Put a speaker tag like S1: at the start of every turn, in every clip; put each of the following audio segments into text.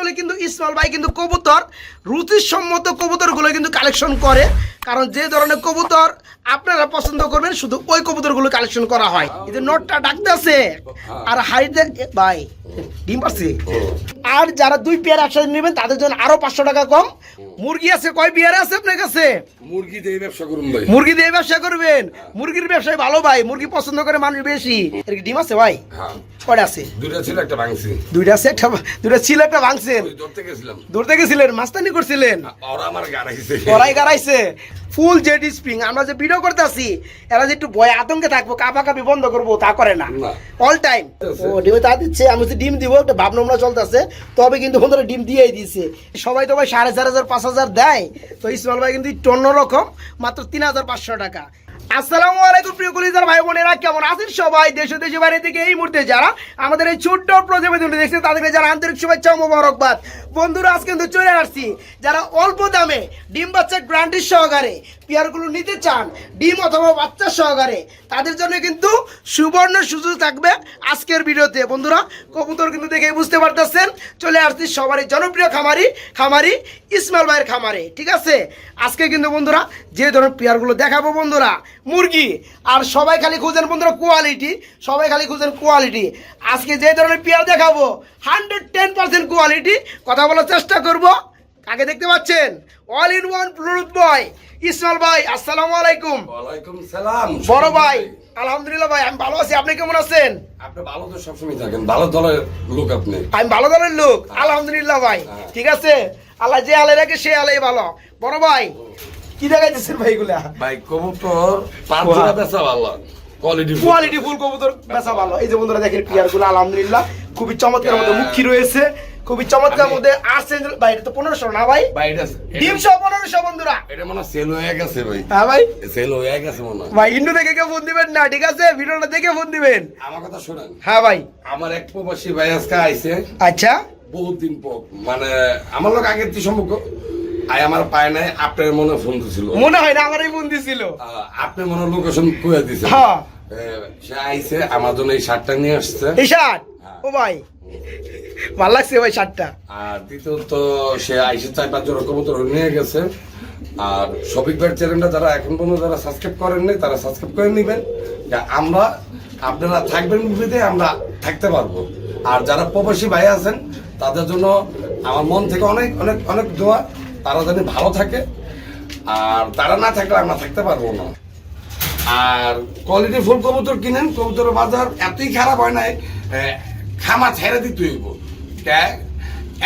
S1: Actually কিন্তু ইসমাল ভাই কিন্তু কবুতর, রুচিসম্মত কবুতরগুলো কিন্তু কালেকশন করে। কারণ যে ধরনের কবুতর আপনারা পছন্দ করবেন, শুধু ওই কবুতরগুলো কালেকশন করা হয়। এই যে নোটটা ডাকতেছে। আর হাইটে ভাই। ডিম পারছি? আর যারা দুই পেয়ার একসাথে নেবেন তাদের জন্য আরও পাঁচশো টাকা কম। মুরগি আছে কয় পেয়ারে আছে আপনার কাছে?
S2: মুরগি দিয়ে ব্যবসা করুন ভাই।
S1: মুরগি দিয়ে ব্যবসা করবেন। মুরগির ব্যবসায় ভালো ভাই মুরগি পছন্দ করে মানুষ বেশি। এর কি ডিম আছে ভাই?
S2: হ্যাঁ।
S1: কয়টা আছে?
S2: দুইটা ছিল একটা ভাঙছি।
S1: দুইটা আছে একটা দুইটা ছিল একটা ভাঙছেন
S2: ধরতে গেছিলাম।
S1: ধরতে গেছিলেন মাস্তানি করছিলেন।
S2: ওরা আমার গাড়াইছে।
S1: কড়াই গাড়াইছে। Full jade spring. আমরা যে ভিডিও করতেছি এরা যে একটু ভয় আতঙ্কে থাকব কাপা কাপি বন্ধ করব তা করে না।
S2: না।
S1: অল টাইম ও ডিমে তা দিচ্ছে আমি যদি ডিম দিব একটা ভাব নোংরা চলতেছে তবে কিন্তু বন্ধুরা ডিম দিয়েই দিছে। সবাই তো ভাই সাড়ে চার হাজার পাঁচ হাজার দেয়। তো ইসমাল ভাই কিন্তু একটু অন্যরকম মাত্র তিন হাজার পাঁচশো টাকা। আসসালামু আলাইকুম প্রিয় কলিজার ভাই বোনেরা, কেমন আছেন সবাই? দেশ দেশে বাইরে থেকে এই মুহূর্তে যারা আমাদের এই ছোট্ট প্রতিবেদনটি দেখছেন, তাদেরকে যারা আন্তরিক শুভেচ্ছা মোবারকবাদ। বন্ধুরা, আজকে কিন্তু চলে আসছি। যারা অল্প দামে ডিম বাচ্চা গ্রান্টির সহকারে পেয়ারগুলো নিতে চান, ডিম অথবা বাচ্চা সহকারে, তাদের জন্য কিন্তু সুবর্ণ সুযোগ থাকবে আজকের ভিডিওতে। বন্ধুরা, কবুতর কিন্তু দেখে বুঝতে পারতেছেন, চলে আসছি সবারই জনপ্রিয় খামারি খামারি ইসমাইল ভাইয়ের খামারে, ঠিক আছে? আজকে কিন্তু বন্ধুরা, যে ধরনের পেয়ারগুলো দেখাবো বন্ধুরা মুরগি। আর সবাই খালি খুঁজেন বন্ধুরা কোয়ালিটি সবাই খালি খুঁজেন কোয়ালিটি আজকে যে ধরনের পেয়ার দেখাবো হান্ড্রেড টেন পার্সেন্ট কোয়ালিটি কথা বলার চেষ্টা করব। কাকে দেখতে পাচ্ছেন? All in one Bluetooth boy Ismail ভাই আসসালামু আলাইকুম।
S2: ওয়ালাইকুম সালাম
S1: বড় ভাই আলহামদুলিল্লাহ ভাই আমি ভালো আছি। আপনি কেমন আছেন?
S2: আপনি ভালো তো সবসময় থাকেন ভালো দলের লোক আপনি।
S1: আমি ভালো ধরনের লোক আলহামদুলিল্লাহ ভাই।
S2: হ্যাঁ।
S1: ঠিক আছে? আল্লাহ যে আলে রাখে সে আলাই ভালো। বড় ভাই কি দেখাইতেছেন ভাই গুলা
S2: ভাই কবুতর পাঁচ জোড়া বেচা ভালো। কোয়ালিটি
S1: কোয়ালিটি ফুল কবুতর বেচা ভালো। এই যে বন্ধুরা দেখেন পিয়ার আলহামদুলিল্লাহ খুবই চমৎকার মধ্যে মুখী রয়েছে খুবই চমৎকার মধ্যে আর্সেন ভাই তো পনেরোশো না ভাই?
S2: ভাই এটা
S1: ডিম সহ পনেরোশো বন্ধুরা।
S2: এটা মনে সেল হয়ে গেছে ভাই।
S1: হ্যাঁ ভাই।
S2: সেল হয়ে গেছে মনে
S1: ভাই ইন্ডু দেখে কেউ ফোন দিবেন না ঠিক আছে? ভিডিওটা দেখে ফোন দিবেন।
S2: আমার কথা শোনেন।
S1: হ্যাঁ ভাই।
S2: আমার এক প্রবাসী ভাই আজকে আইছে।
S1: আচ্ছা।
S2: বহুত দিন পর মানে আমার লোক আগের কি সম্পর্ক আই আমার পায় নাই আপনার মনে ফোন দিছিল
S1: মনে হয় না আমারই ফোন দিছিল
S2: আপনি মনে লোকেশন কয়ে দিছে।
S1: হ্যাঁ।
S2: সে আইছে আমার জন্য এই শার্টটা নিয়ে আসছে।
S1: এই শার্ট?
S2: হ্যাঁ।
S1: ও ভাই ভালো লাগছে ভাই শার্টটা।
S2: আর দ্বিতীয়ত সে আইসে চার পাঁচ জন কবুতর নিয়ে গেছে। আর শফিক ভাইয়ের চ্যানেলটা যারা এখন পর্যন্ত যারা সাবস্ক্রাইব করেননি তারা সাবস্ক্রাইব করে নেবেন। যে আমরা আপনারা থাকবেন বুঝতে আমরা থাকতে পারব। আর যারা প্রবাসী ভাই আছেন তাদের জন্য আমার মন থেকে অনেক অনেক অনেক দোয়া। তারা যেন ভালো থাকে আর তারা না থাকলে আমরা থাকতে পারব না। আর কোয়ালিটি ফুল কবুতর কিনেন কবুতরের বাজার এতই খারাপ হয় নাই খামা ছেড়ে দিতে হইব।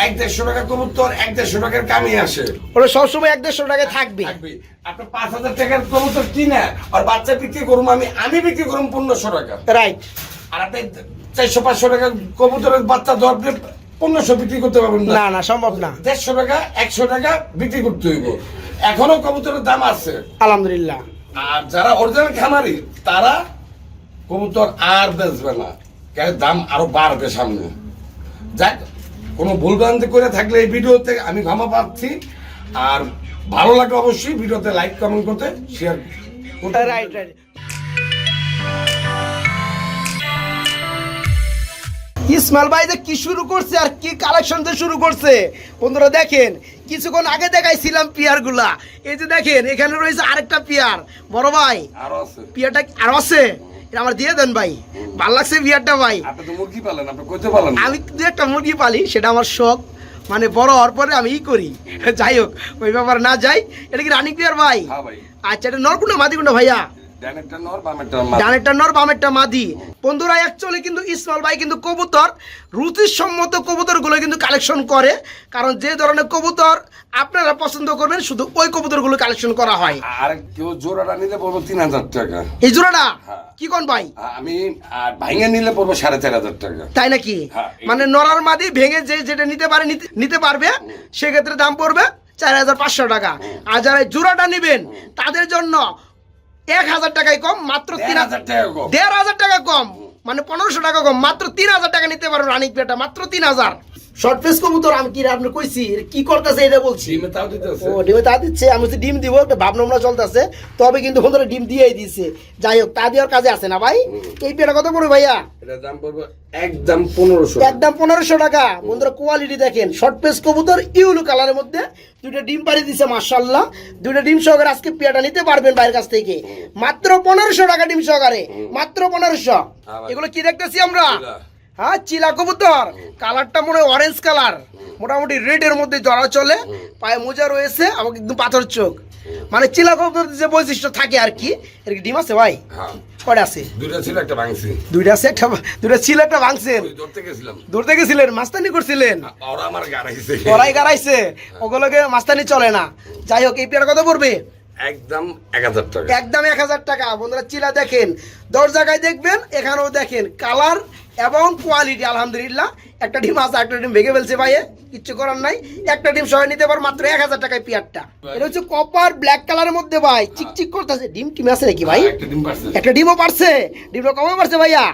S2: এক দেড়শো টাকা কবুতর এক দেড়শো টাকার কামি আসে।
S1: ওরা সবসময় এক দেড়শো টাকায় থাকবে।
S2: থাকবে। আপনার পাঁচ হাজার টাকার কবুতর কিনে আর বাচ্চা বিক্রি করুম আমি আমি বিক্রি করুম পনেরোশো টাকা।
S1: রাইট
S2: আর আপনি চারশো পাঁচশো টাকা কবুতরের বাচ্চা আপনি পনেরোশো বিক্রি করতে পারবেন না।
S1: না সম্ভব না।
S2: দেড়শো টাকা একশো টাকা বিক্রি করতে হইব। এখনও কবুতরের দাম আছে।
S1: আলহামদুলিল্লাহ।
S2: আর যারা অরিজিনাল খামারি তারা কবুতর আর বেচবে না। কেন? দাম আরও বাড়বে সামনে। যাক কোনো ভুলভ্রান্তি করে থাকলে এই ভিডিওতে আমি ক্ষমা পাচ্ছি। আর ভালো লাগে অবশ্যই ভিডিওতে লাইক কমেন্ট করতে শেয়ার
S1: রাইট রাইট ইসমাইল ভাই যে কি শুরু করছে আর কি কালেকশন যে শুরু করছে? বন্ধুরা দেখেন কিছুক্ষণ আগে দেখাইছিলাম পিয়ারগুলা এই যে দেখেন এখানে রয়েছে আরেকটা পিয়ার। বড় ভাই পিয়ারটা আরও আছে? এটা আমার দিয়ে দেন ভাই। ভালো লাগছে পিয়ারটা ভাই। আমি যে একটা মুরগি পালি সেটা আমার শখ। মানে বড় হওয়ার পরে আমি ই করি। যাই হোক ওই ব্যাপার না যাই। এটা কি রানিং পিয়ার ভাই?
S2: হ্যাঁ
S1: আচ্ছা এটা নরকুন্ডা মাদি কুন্ডা ভাইয়া
S2: ডানেরটা নর বামেরটা মাদি।
S1: ডানেরটা নর বামেরটা মাদি। বন্ধুরা অ্যাকচুয়ালি কিন্তু ইসমাইল ভাই কিন্তু কবুতর রুচিসম্মত কবুতর কিন্তু কালেকশন করে। কারণ যে ধরনের কবুতর আপনারা পছন্দ করবেন শুধু ওই কবুতরগুলো কালেকশন করা হয়।
S2: আর কেউ জোড়াটা নিলে পড়ব তিন হাজার টাকা।
S1: এই জোড়াটা?
S2: হ্যাঁ।
S1: কি কোন ভাই?
S2: আমি আর নিলে পড়ব সাড়ে চার হাজার টাকা।
S1: তাই নাকি?
S2: হ্যাঁ,
S1: মানে নরার মাদি ভেঙে যে যেটা নিতে পারে নিতে- পারবে সেক্ষেত্রে দাম পড়বে চার হাজার পাঁচশো টাকা। আর যারা জোড়াটা নিবেন তাদের জন্য এক হাজার টাকায় কম মাত্র তিন
S2: হাজার টাকা কম।
S1: দেড় হাজার টাকা কম মানে পনেরোশো টাকা কম মাত্র তিন হাজার টাকা নিতে পারো রানিক বেটা মাত্র তিন হাজার শর্ট ফেস কবুতর আমি কি আপনি কইছি? কি করতেছে এটা বলছি?
S2: ডিমে তাও দিতেছে।
S1: ও ডিমে তা দিচ্ছে আমি হচ্ছে ডিম দিব একটা ভাবনামনা চলতেছে। তবে কিন্তু বন্ধুরা ডিম দিয়েই দিচ্ছে যাই হোক তা দেওয়ার কাজে আছে না ভাই? এই পেটা কত পড়বে ভাইয়া?
S2: এটা দাম পড়বে একদম পনেরোশো
S1: একদম পনেরোশো টাকা। বন্ধুরা কোয়ালিটি দেখেন শর্ট পেস কবুতর ইউলু কালারের মধ্যে দুটো ডিম পাড়ি দিছে মার্শাল্লাহ দুটো ডিম সহকারে আজকে পেয়াটা নিতে পারবেন বাইরের কাছ থেকে। মাত্র পনেরোশো টাকা ডিম সহকারে। মাত্র পনেরোশো। এগুলো কি দেখতেছি আমরা। হ্যাঁ চিলা কবুতর। কালারটা মনে হয় অরেঞ্জ কালার মোটামুটি রেডের মধ্যে জড়া চলে। পায়ে মোজা রয়েছে আমাকে একদম পাথর চোখ। মানে চিলা কবুতর যে বৈশিষ্ট্য থাকে আর কি এর কি ডিম আছে ভাই?
S2: হ্যাঁ।
S1: আছে?
S2: দুইটা ছিল একটা ভাঙছি।
S1: দুইটা আছে একটা দুইটা ছিল একটা ভাঙছেন
S2: ধরতে গেছিলাম
S1: থেকে মাস্তানি করছিলেন?
S2: ওরা আমার গাড়াইছে।
S1: ওগুলোকে মাস্তানি চলে না। যাই হোক এই পেয়ার পড়বে?
S2: একদম এক হাজার টাকা।
S1: একদম এক হাজার টাকা। বন্ধুরা চিলা দেখেন। দশ জায়গায় দেখবেন এখানেও দেখেন। কালার এবং কোয়ালিটি আলহামদুলিল্লাহ। একটা ডিম আছে একটা ডিম ভেঙে ফেলছে ভাইয়ে। কিচ্ছু করার নাই। একটা ডিম সবাই নিতে পার মাত্র এক হাজার টাকায় পেয়ারটা। এটা হচ্ছে কপার ব্ল্যাক কালারের মধ্যে ভাই। চিকচিক করতেছে। ডিম টিম আছে নাকি ভাই?
S2: একটা ডিম পারছে।
S1: ডিমও পারছে। ডিমটা কমে পারছে ভাইয়া?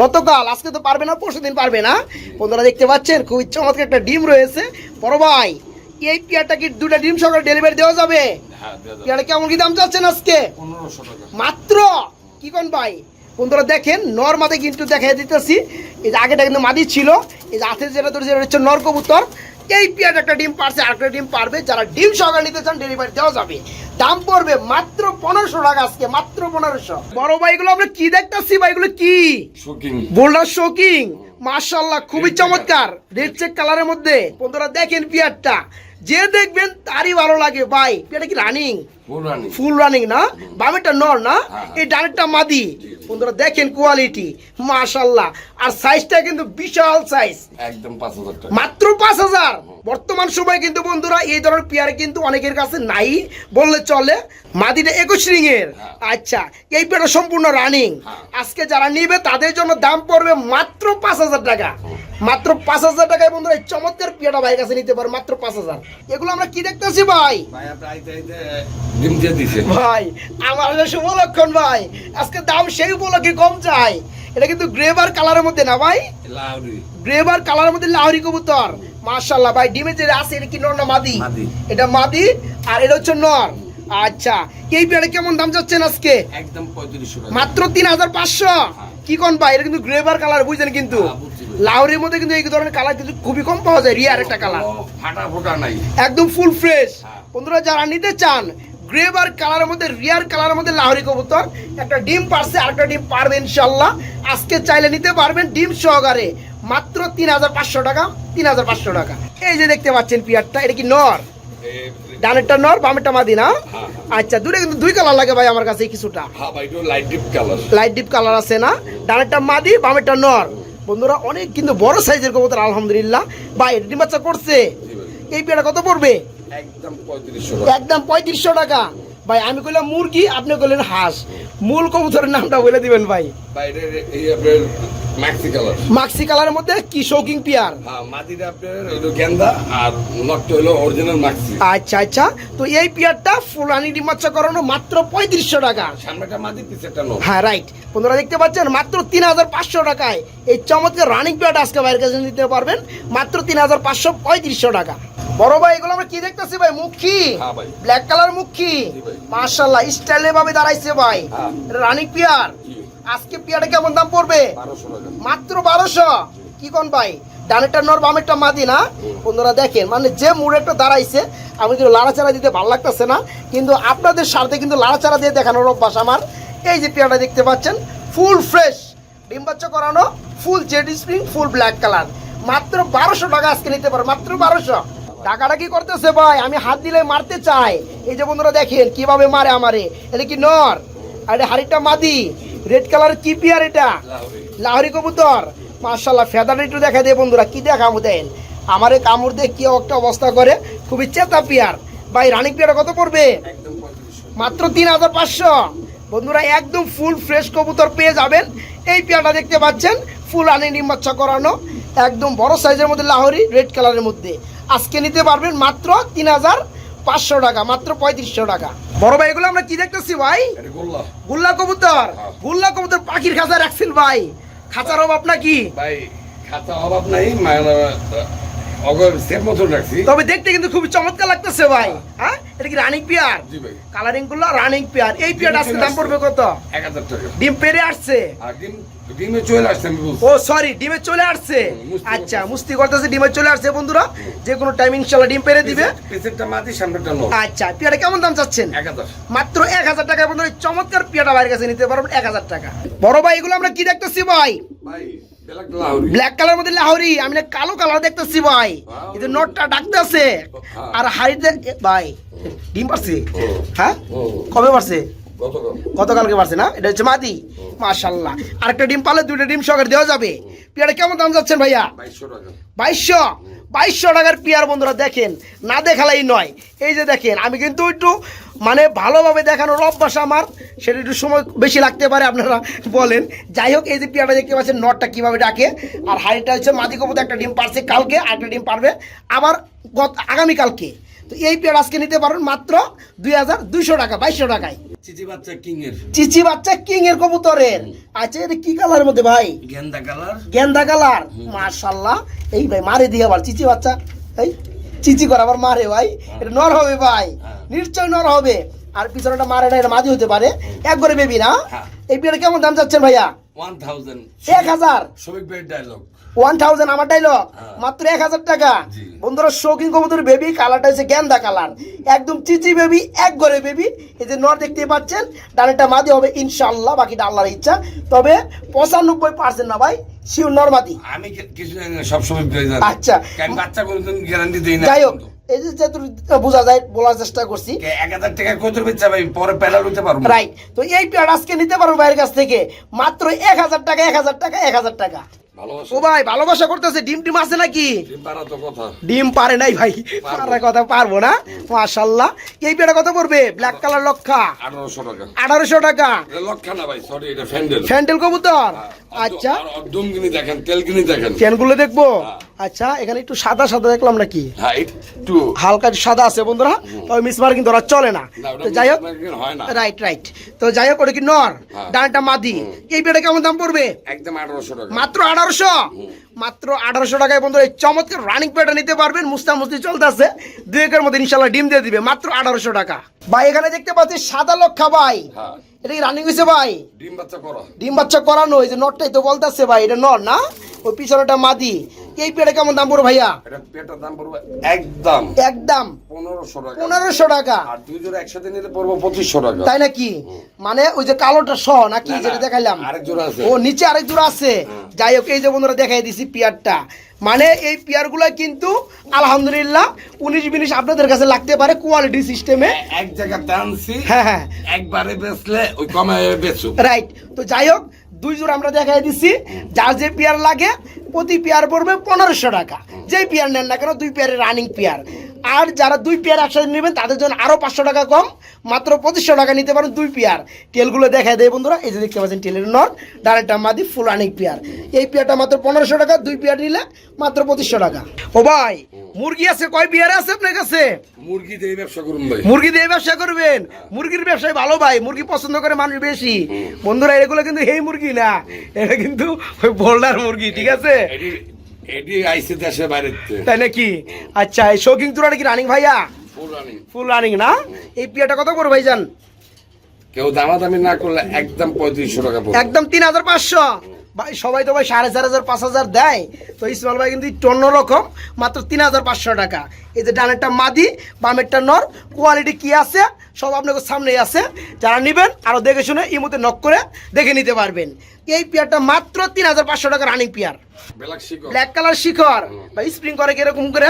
S2: গতকাল।
S1: আজকে তো পারবে না পরশু দিন পারবে না। বন্ধুরা দেখতে পাচ্ছেন খুবই চমৎকার একটা ডিম রয়েছে। বড় ভাই এই পেয়ারটা কি দুটা ডিম সকালে ডেলিভারি দেওয়া যাবে?
S2: হ্যাঁ
S1: পেয়ারটা কেমন কি দাম চাচ্ছেন আজকে? মাত্র? কি কোন ভাই? বন্ধুরা দেখেন নর মাদে কিন্তু দেখাই দিতেছি। এই যে আগেটা কিন্তু মাদি ছিল। এই যে হাতে যেটা ধরে যেটা হচ্ছে নর কবুতর। এই পেয়ার একটা ডিম পারছে আর একটা ডিম পারবে। যারা ডিম সহকারে নিতে চান ডেলিভারি দেওয়া যাবে। দাম পড়বে মাত্র পনেরোশো টাকা আজকে মাত্র পনেরোশো। বড় ভাইগুলো আমরা কি দেখতেছি ভাইগুলো কি?
S2: শুকিং
S1: বোল্ডার শোকিং। মাশাল্লাহ খুবই চমৎকার। রেড চেক কালারের মধ্যে। বন্ধুরা দেখেন পিয়ারটা যে দেখবেন তারই ভালো লাগে। ভাই পিয়ারটা কি রানিং ফুল রানিং না? বামেরটা নর না?
S2: হ্যাঁ।
S1: এই ডানেরটা মাদি। বন্ধুরা দেখেন কোয়ালিটি মাশাল্লাহ আর সাইজটা কিন্তু বিশাল সাইজ
S2: একদম পাঁচ হাজার
S1: মাত্র পাঁচ হাজার। বর্তমান সময় কিন্তু বন্ধুরা এই ধরনের পেয়ারে কিন্তু অনেকের কাছে নাই বললে চলে। মাদিটা একুশ রিং এর আচ্ছা এই পেয়ারটা সম্পূর্ণ রানিং
S2: হ্যাঁ।
S1: আজকে যারা নিবে তাদের জন্য দাম পড়বে মাত্র পাঁচ হাজার টাকা। মাত্র পাঁচ হাজার টাকায় বন্ধুরা এই চমৎকার পেয়ারটা ভাইয়ের কাছে নিতে পারে মাত্র পাঁচ হাজার। এগুলো আমরা কি দেখতেছি ভাই?
S2: ভাই আপনি আইতে আইতে ডিম দিয়ে দিছে।
S1: ভাই আমার শুভ লক্ষণ ভাই। আজকে দাম সেই উপলক্ষে কম চাই। এটা কিন্তু গ্রেভার কালারের মধ্যে না ভাই?
S2: লাউরি।
S1: গ্রেভার কালারের মধ্যে লাহরি কবুতর। মাশাল্লাহ ভাই ডিমে যে আছে এটা কি নর না মাদি। এটা মাদি আর এটা হচ্ছে নর। আচ্ছা এই পেয়ারে কেমন দাম যাচ্ছেন আজকে?
S2: একদম পঁয়ত্রিশশো টাকা।
S1: মাত্র তিন হাজার পাঁচশো। কি কোন ভাই এটা কিন্তু গ্রেভার কালার বুঝছেন কিন্তু?
S2: হ্যাঁ।
S1: লাহরির মধ্যে কিন্তু এই ধরনের কালার কিন্তু খুবই কম পাওয়া যায় রিয়ার একটা কালার।
S2: ফাটা ফোটা নাই।
S1: একদম ফুল ফ্রেশ
S2: হ্যাঁ।
S1: বন্ধুরা যারা নিতে চান গ্রেভ আর কালারের মধ্যে রিয়ার কালারের মধ্যে লাহরি কবুতর। একটা ডিম পারছে আর একটা ডিম পারবে ইনশাল্লাহ আজকে চাইলে নিতে পারবেন ডিম সহকারে। মাত্র তিন হাজার পাঁচশো টাকা তিন হাজার পাঁচশো টাকা। এই যে দেখতে পাচ্ছেন পিয়ারটা এটা কি নর? ডানেরটা নর বামেরটা মাদি না?
S2: হ্যাঁ।
S1: আচ্ছা দূরে কিন্তু দুই কালার লাগে ভাই আমার কাছে কিছুটা।
S2: Light deep colour
S1: light deep colour আছে না? ডানেরটা মাদি বামেরটা নর। বন্ধুরা অনেক কিন্তু বড় সাইজের কবুতর আলহামদুলিল্লাহ। ভাই ডিম বাচ্চা করছে। এই পেয়ারটা কত পড়বে?
S2: একদম পঁয়ত্রিশশো টাকা।
S1: ভাই আমি কইলাম মুরগি আপনি কইলেন হাঁস। মূল কবুতরের নামটা বলে দিবেন ভাই।
S2: কালার
S1: মাক্সি কালারের মধ্যে কি শৌকিং পিয়ার?
S2: হ্যাঁ মাটিটা আপনার হইল গেন্দা আর নকটা হইল অরিজিনাল মাক্সি
S1: আচ্ছা আচ্ছা। তো এই পিয়ারটা ফুলানি ডিমাচ্চা করানো মাত্র পঁয়ত্রিশশো টাকা।
S2: সামনেটা মাটি পিছেরটা নো
S1: হ্যাঁ রাইট বন্ধুরা দেখতে পাচ্ছেন মাত্র তিন হাজার পাঁচশো টাকায়। এই চমৎকার রানিং পিয়ারটা আজকে বাইরের কাছে নিতে পারবেন। মাত্র তিন হাজার পাঁচশো পঁয়ত্রিশশো টাকা। বড় ভাই এগুলো আমরা কি দেখতেছি ভাই? মুখী
S2: হ্যাঁ
S1: ব্ল্যাক কালার মুখী। মার্শাল্লাহ স্টাইলে ভাবে দাঁড়াইছে ভাই।
S2: হ্যাঁ।
S1: রানিং পিয়ার আজকে পিয়ারটা কেমন দাম পড়বে? মাত্র বারোশো। কি কোন ভাই? ডানেরটা নর বামেরটা মাদি না? বন্ধুরা দেখেন মানে যে দাঁড়াইছে আমি কিন্তু লাড়াচাড়া দিতে ভালো লাগতেছে না। কিন্তু আপনাদের স্বার্থে কিন্তু লাড়াচাড়া দিয়ে দেখানোর অভ্যাস আমার। এই যে পেয়ারটা দেখতে পাচ্ছেন ফুল ফ্রেশ করানো full Z spring full black colour মাত্র বারোশো টাকা আজকে নিতে পারো মাত্র বারোশো। টাকাটা কি করতেছে ভাই? আমি হাত দিলে মারতে চাই। এই যে বন্ধুরা দেখেন কীভাবে মারে আমারে? এটা কি নর? আর এটা হাড়িটা মাদি? রেড কালার কি পিয়ার এটা? লাহরি কবুতর। মার্শাল্লাহ ফেদারটা একটু দেখা দিয়ে বন্ধুরা কি দেখাবো দেন? আমার কামড় দিয়ে কি একটা অবস্থা করে? খুবই চেতা পিয়ার। ভাই রানিং পিয়ার কত পড়বে? মাত্র তিন হাজার পাঁচশো। বন্ধুরা একদম ফুল ফ্রেশ কবুতর পেয়ে যাবেন। এই পেয়ারটা দেখতে পাচ্ছেন ফুল আনি নিম্বাচ্ছা করানো। একদম বড় সাইজের মধ্যে লাহরি রেড কালারের মধ্যে। আজকে নিতে পারবেন মাত্র তিন হাজার পাঁচশো টাকা মাত্র পঁয়ত্রিশশো টাকা। বড় ভাই এগুলো আমরা কি দেখতেছি ভাই?
S2: গুল্লা।
S1: কবুতর। গুল্লা কবুতর পাখির খাঁচা রাখছেন ভাই। খাঁচার অভাব নাকি?
S2: ভাই অভাব নাই
S1: তবে দেখতে কিন্তু খুবই চমৎকার লাগতেছে ভাই হ্যাঁ? এটা কি রানিং পেয়ার
S2: জি ভাই।
S1: কালারিংগুলো রানিং পেয়ার এই পেয়ার আজকে দাম পড়বে কত?
S2: টাকা।
S1: ডিম পেরে আসছে।
S2: আর ডিম ডিমে চলে আসছে আমি
S1: ও সরি ডিমে চলে আসছে। আচ্ছা মুস্তি করতেছে ডিমে চলে আসছে। বন্ধুরা যে কোনো টাইম ইনশাল্লাহ ডিম দিবে।
S2: পেছনটা মাটি সামনেটা নো
S1: আচ্ছা পেয়ারা কেমন দাম চাচ্ছেন? মাত্র টাকা বন্ধুরা চমৎকার পেয়ারা কাছে নিতে পারবেন টাকা। বড় ভাই এগুলো আমরা কি দেখতেছি ভাই?
S2: ভাই
S1: ব্ল্যাক কালার মধ্যে লাহোরি আমি না কালো কালার দেখতেছি ভাই। নটটা ডাকতেছে।
S2: হ্যাঁ।
S1: আর হাড়িতে ভাই ডিম পারছে? হ্যাঁ? কবে পারছে? গতকালকে পারছে না? এটা হচ্ছে মাদি। মাশাল্লাহ আরেকটা ডিম পালে দুইটা ডিম সহকারে দেওয়া যাবে। পেয়ারা কেমন দাম যাচ্ছেন ভাইয়া?
S2: বাইশশো
S1: বাইশশো? টাকার পেয়ার বন্ধুরা দেখেন। না দেখালেই নয়। এই যে দেখেন আমি কিন্তু একটু মানে ভালোভাবে দেখানোর অভ্যাস আমার। সেটা একটু সময় বেশি লাগতে পারে আপনারা বলেন। যাই হোক এই যে পেয়ারটা দেখতে পাচ্ছেন নটটা কীভাবে ডাকে। আর হাড়িটা হচ্ছে মাদি কবুতে একটা ডিম পারছে কালকে আরেকটা ডিম পারবে আবার গত আগামীকালকে। তো এই পেয়ার আজকে নিতে পারবেন মাত্র দুই হাজার দুইশো টাকা বাইশশো টাকায়।
S2: চিচি বাচ্চা কিং এর
S1: চিচি বাচ্চা কিং এর কবুতরের। আচ্ছা এটা কি কালারের মধ্যে ভাই?
S2: গেন্দা কালার।
S1: গেন্দা কালার। এই ভাই মারে দিয়ে আবার চিচি বাচ্চা। এই চিচি করে আবার মারে ভাই। এটা নর হবে ভাই।
S2: হ্যাঁ।
S1: নিশ্চয় নর হবে। আর পিছনেটা মারে না এটা মাঝি হতে পারে। একবারে বেবি না?
S2: হ্যাঁ।
S1: এই বিয়েটা কেমন দাম চাচ্ছেন ভাইয়া?
S2: One thousand.
S1: এক হাজার।
S2: সবিক বেড ডায়লগ
S1: ওয়ান থাউজেন্ড আমার ডাইলগ। মাত্র এক হাজার টাকা।
S2: জি।
S1: বন্ধুরা শৌখিন কবুতর বেবি কালারটা হচ্ছে গেন্দা কালার একদম চিচি বেবি এক ঘরে বেবি এই যে নর দেখতে পাচ্ছেন ডানেরটা মাদি হবে ইনশাল্লাহ বাকিটা আল্লাহর ইচ্ছা। তবে পঁচানব্বই পার্সেন্ট না ভাই শিওর নর
S2: আমি কিছু জানি না সব সময় বেড জানি
S1: আচ্ছা।
S2: বাচ্চা কোনোদিন গ্যারান্টি দেই না
S1: যাই হোক এই যে বোঝা যায় বলার চেষ্টা করছি।
S2: এক হাজার টাকা কত বেচা ভাই? পরে প্যাডাল হতে পারব।
S1: রাইট তো এই আজকে নিতে পারব ভাইয়ের কাছ থেকে। মাত্র এক হাজার টাকা এক হাজার টাকা এক হাজার টাকা। ও ভাই ভালোবাসা করতেছে ডিম টিম আছে নাকি?
S2: ডিম পাড়া তো কথা।
S1: ডিম পারে নাই ভাই পারার কথা পারব না মাশাল্লাহ। এই পেয়ারটা কত পড়বে? ব্ল্যাক কালার লক্ষা।
S2: আঠারোশো টাকা।
S1: আঠারোশো টাকা।
S2: লক্ষা না ভাই সরি এটা ফ্যান্ডেল।
S1: ফ্যান্ডেল কবুতর? আচ্ছা।
S2: একদম কিনি দেখেন তেল কিনি দেখেন।
S1: চেনগুলো দেখব?
S2: হ্যাঁ।
S1: আচ্ছা এখানে একটু সাদা সাদা দেখলাম নাকি?
S2: হ্যাঁ একটু।
S1: হালকা সাদা আছে বন্ধুরা তবে মিসমার কিন্তু ওরা চলে না। তো যাই হোক
S2: হয়
S1: রাইট রাইট। তো যাই হোক ওটা কি নর?
S2: হ্যাঁ।
S1: ডানটা মাদি। এই পেয়ারটা কেমন দাম পড়বে?
S2: একদম আঠারোশো টাকা।
S1: মাত্র আঠারোশো। মাত্র আঠারোশো টাকায় বন্ধু এই চমৎকার রানিং পেটা নিতে পারবেন। মুস্তা মুস্তি চলতেছে। দুই একের মধ্যে ইনশাল্লাহ ডিম দিয়ে দিবে। মাত্র আঠারোশো টাকা। ভাই এখানে দেখতে পাচ্ছি সাদা লক্ষা ভাই।
S2: হ্যাঁ।
S1: এটা কি রানিং হয়েছে ভাই?
S2: ডিম বাচ্চা করা।
S1: ডিম বাচ্চা করানো এই যে নটটাই তো বলতেছে ভাই এটা নট না? ওই পিছনেটা মাদি। এই পেটে কেমন দাম পড়বে ভাইয়া?
S2: এটা পেটার দাম পড়বে একদম।
S1: একদম।
S2: টাকা।
S1: পনেরোশো টাকা।
S2: আর দুই জোড়া একসাথে নিলে পড়ব টাকা।
S1: তাই নাকি? মানে ওই যে কালোটা সহ নাকি যেটা দেখাইলাম?
S2: আরেক জোড়া আছে।
S1: ও নিচে আরেক জোড়া আছে। যাই হোক এই যে বন্ধুরা দেখাই দিছি পিয়ারটা। মানে এই পিয়ারগুলো কিন্তু আলহামদুলিল্লাহ উনিশ বিনিশ আপনাদের কাছে লাগতে পারে কোয়ালিটি সিস্টেমে
S2: এক টানছি
S1: হ্যাঁ হ্যাঁ।
S2: একবারে বেচলে ওই কমে বেচু
S1: রাইট তো যাই হোক দুই জোড়া আমরা দেখাই দিচ্ছি যার যে পেয়ার লাগে, প্রতি পেয়ার পড়বে পনেরোশো টাকা। যেই পেয়ার নেন না কেন, দুই পেয়ারের রানিং পেয়ার। আর যারা দুই পেয়ার একসাথে নেবেন তাদের জন্য আরও পাঁচশো টাকা কম মাত্র পঁচিশশো টাকা নিতে পারেন দুই পেয়ার। তেলগুলো দেখায় দেয় বন্ধুরা এই যে দেখতে পাচ্ছেন টেলের নর ডাইরেক্ট মাদি ফুল রানিং পেয়ার। এই পেয়ারটা মাত্র পনেরোশো টাকা দুই পেয়ার নিলে মাত্র পঁচিশশো টাকা। ও ভাই মুরগি আছে কয় পেয়ার আছে আপনার কাছে?
S2: মুরগি দিয়ে ব্যবসা করুন ভাই।
S1: মুরগি দিয়ে ব্যবসা করবেন? মুরগির ব্যবসায় ভালো ভাই মুরগি পছন্দ করে মানুষ বেশি। বন্ধুরা এগুলো কিন্তু এই মুরগি না এটা কিন্তু ওই বোল্ডার মুরগি ঠিক আছে?
S2: এটি এটি আইসে দেশে বাইরে
S1: তাই নাকি? আচ্ছা এই শৌখিন চূড়াটা নাকি রানিং ভাইয়া?
S2: ফুল রানিং
S1: ফুল রানিং না? এই পিয়াটা কত করে ভাইজান?
S2: কেউ দামাদামি না করলে একদম পঁয়ত্রিশশো টাকা
S1: একদম তিন হাজার পাঁচশো। ভাই সবাই তো ভাই সাড়ে চার হাজার পাঁচ হাজার দেয়। তো ইসমাল ভাই কিন্তু একটু অন্যরকম মাত্র তিন হাজার পাঁচশো টাকা। এই যে ডানেরটা মাদি বামেরটা নর কোয়ালিটি কি আছে সব আপনাদের সামনেই আছে। যারা নেবেন আরও দেখে শুনে এই ইমুতে নক করে দেখে নিতে পারবেন। এই পেয়ারটা মাত্র তিন হাজার পাঁচশো টাকা রানিং পেয়ার। ব্ল্যাক কালার শিখর বা স্প্রিং করে কীরকম করে?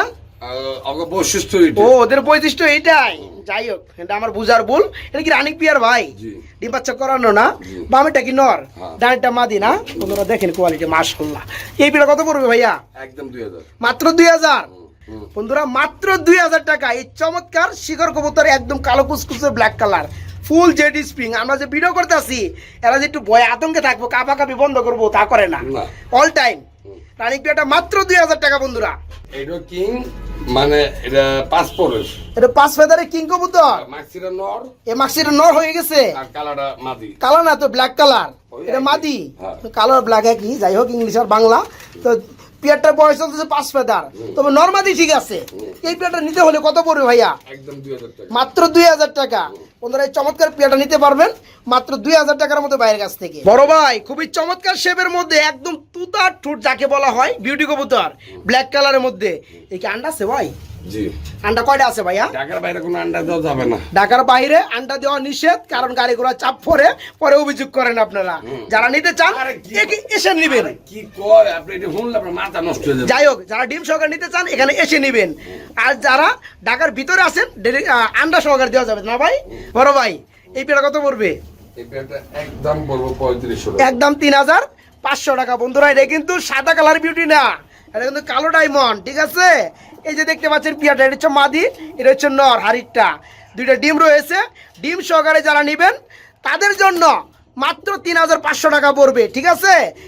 S2: বৈশিষ্ট্য
S1: ও ওদের বৈশিষ্ট্য এইটাই যাই হোক এটা আমার বুঝার ভুল। এটা কি রানিং পিয়ার ভাই?
S2: জি।
S1: ডিম বাচ্চা করানো না? বামেটা কি নর?
S2: হ্যাঁ।
S1: ডানটা মাদি না? বন্ধুরা দেখেন কোয়ালিটি মাশাল্লাহ এই পিয়ার কত পড়বে ভাইয়া?
S2: একদম দুই হাজার।
S1: মাত্র দুই হাজার? বন্ধুরা মাত্র দুই হাজার টাকা। এই চমৎকার শিখর কবুতর একদম কালো কুচকুচে ব্ল্যাক কালার ফুল জেডি স্প্রিং আমরা যে ভিডিও করতেছি এরা যে একটু ভয় আতঙ্কে থাকব কাপা কাপি বন্ধ করব তা করে না। অল টাইম রানিং পিয়াটা মাত্র দুই হাজার টাকা বন্ধুরা।
S2: এটা কিং মানে এটা পাসপোর্ট
S1: এটা পাঁচ ফেদারে কিং কবুতর?
S2: মাক্সিরা নর।
S1: এ মাক্সিরা নর হয়ে গেছে?
S2: আর কালারটা মাদি।
S1: কালার না তো ব্ল্যাক কালার এটা। মাদি। কালার ব্ল্যাক কি যাই হোক ইংলিশ আর বাংলা। তো পেয়ারটার বয়স চলতেছে পাঁচ ফেদার। তবে নর্মালি ঠিক আছে। এই পেয়ারটা নিতে হলে কত পড়বে ভাইয়া? মাত্র দুই হাজার টাকা। ওনারা এই চমৎকার পেয়ারটা নিতে পারবেন। মাত্র দুই হাজার টাকার মতো বাইরের কাছ থেকে। বড় ভাই খুবই চমৎকার শেপের মধ্যে একদম তুতার ঠুট যাকে বলা হয় বিউটি কবুতর ব্ল্যাক কালারের মধ্যে। এই কি আন্ডা ভাই?
S2: জি।
S1: আন্ডা কয়টা আছে ভাইয়া?
S2: ঢাকার বাইরে কোনো আন্ডা দেওয়া যাবে না।
S1: ঢাকার বাইরে আন্ডা দেওয়া নিষেধ কারণ গাড়ি চাপ পরে পরে অভিযোগ করেন আপনারা। যারা নিতে চান
S2: আরে কি-
S1: একে- এসে নিবেন।
S2: কি করে আপনি এটা শুনলে আপনার মাথা নষ্ট হয়ে যাবে।
S1: যাই হোক যারা ডিম সহকারে নিতে চান এখানে এসে নেবেন। আর যারা ঢাকার ভিতরে আছেন আন্ডা সহকারে দেওয়া যাবে না ভাই? বড় ভাই এই পেটা কত পড়বে?
S2: একদম পঁয়ত্রিশশো
S1: একদম তিন হাজার পাঁচশো টাকা। বন্ধুরা এটা কিন্তু সাদা কালার বিউটি না এটা কিন্তু কালো ডায়মন্ড ঠিক আছে? এই যে দেখতে পাচ্ছেন পিয়াটা, এটা হচ্ছে মাদি, এটা হচ্ছে নর, হাড়িরটা। দুইটা ডিম রয়েছে। ডিম সহকারে যারা নেবেন, তাদের জন্য মাত্র তিন হাজার পাঁচশো টাকা পড়বে, ঠিক আছে?